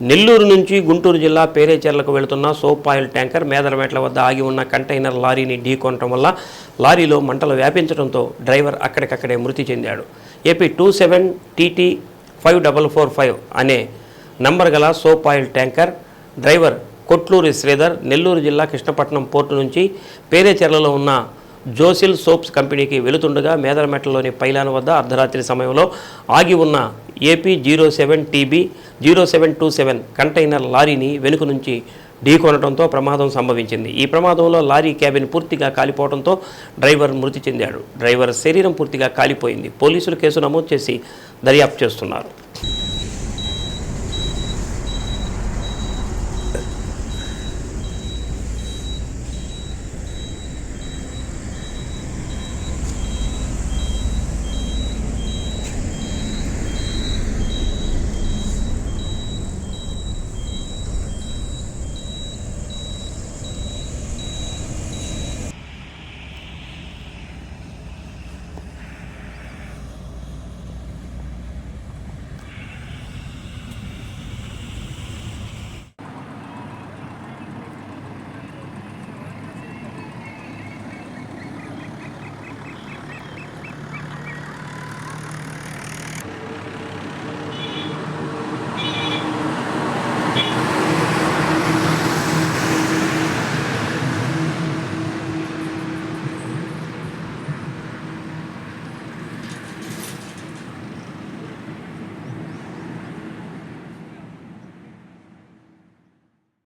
నెల్లూరు నుంచి గుంటూరు జిల్లా పేరేచెర్లకు వెళుతున్న సోప్ ఆయిల్ ట్యాంకర్ మేదరమెట్ల వద్ద ఆగి ఉన్న కంటైనర్ లారీని ఢీకొనటం వల్ల లారీలో మంటలు వ్యాపించడంతో డ్రైవర్ అక్కడికక్కడే మృతి చెందాడు. AP two seven TT five double four five అనే నంబర్ గల soap oil tanker driver Kotluri Sridhar Nellore జిల్లా కృష్ణపట్నం పోర్టు నుంచి పేరేచెర్లలో ఉన్న జోసిల్ సోప్స్ కంపెనీకి వెళుతుండగా మేదరమెట్లలోని పైలాన్ వద్ద అర్ధరాత్రి సమయంలో ఆగి ఉన్న AP zero seven TB zero seven two seven container లారీని వెనుక నుంచి ఢీకొనడంతో ప్రమాదం సంభవించింది. ఈ ప్రమాదంలో లారీ క్యాబిన్ పూర్తిగా కాలిపోవడంతో డ్రైవర్ మృతి చెందాడు. డ్రైవర్ శరీరం పూర్తిగా కాలిపోయింది. పోలీసులు కేసు నమోదు చేసి దర్యాప్తు చేస్తున్నారు.